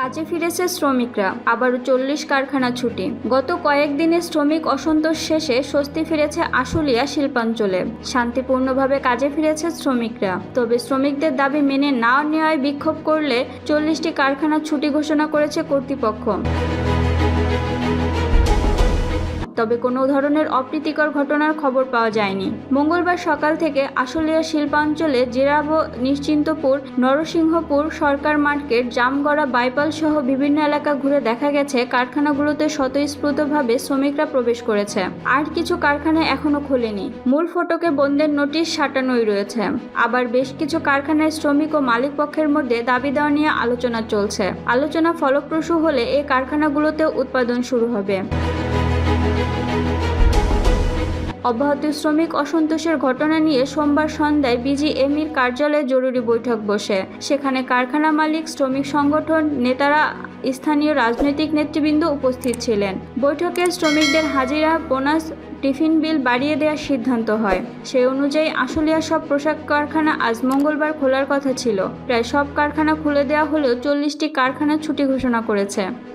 কাজে ফিরেছে শ্রমিকরা। আবারও চল্লিশ কারখানা ছুটি। গত কয়েকদিনে শ্রমিক অসন্তোষ শেষে স্বস্তি ফিরেছে আশুলিয়া শিল্পাঞ্চলে। শান্তিপূর্ণভাবে কাজে ফিরেছে শ্রমিকরা। তবে শ্রমিকদের দাবি মেনে না নেওয়ায় বিক্ষোভ করলে চল্লিশটি কারখানা ছুটি ঘোষণা করেছে কর্তৃপক্ষ। তবে কোনো ধরনের অপ্রীতিকর ঘটনার খবর পাওয়া যায়নি। মঙ্গলবার সকাল থেকে আশুলিয়া শিল্পাঞ্চলে জিরাব নিশ্চিন্তপুর, নরসিংহপুর সরকার মার্কেট, জামগড়া বাইপাল সহ বিভিন্ন এলাকা ঘুরে দেখা গেছে কারখানাগুলোতে স্বতঃস্ফূর্তভাবে শ্রমিকরা প্রবেশ করেছে। আর কিছু কারখানা এখনও খোলেনি। মূল ফটকে বন্ধের নোটিশ সাটানোই রয়েছে। আবার বেশ কিছু কারখানায় শ্রমিক ও মালিক পক্ষের মধ্যে দাবি দেওয়া নিয়ে আলোচনা চলছে। আলোচনা ফলপ্রসূ হলে এই কারখানাগুলোতে উৎপাদন শুরু হবে। অব্যাহত শ্রমিক অসন্তোষের ঘটনা নিয়ে সোমবার সন্ধ্যায় বিজিএমইর কার্যালয়ে জরুরি বৈঠক বসে। সেখানে কারখানা মালিক, শ্রমিক সংগঠন নেতারা স্থানীয় রাজনৈতিক নেতৃবৃন্দ উপস্থিত ছিলেন। বৈঠকে শ্রমিকদের হাজিরা, বোনাস, টিফিন বিল বাড়িয়ে দেওয়ার সিদ্ধান্ত হয়। সেই অনুযায়ী আশুলিয়া সব পোশাক কারখানা আজ মঙ্গলবার খোলার কথা ছিল। প্রায় সব কারখানা খুলে দেওয়া হলেও চল্লিশটি কারখানা ছুটি ঘোষণা করেছে।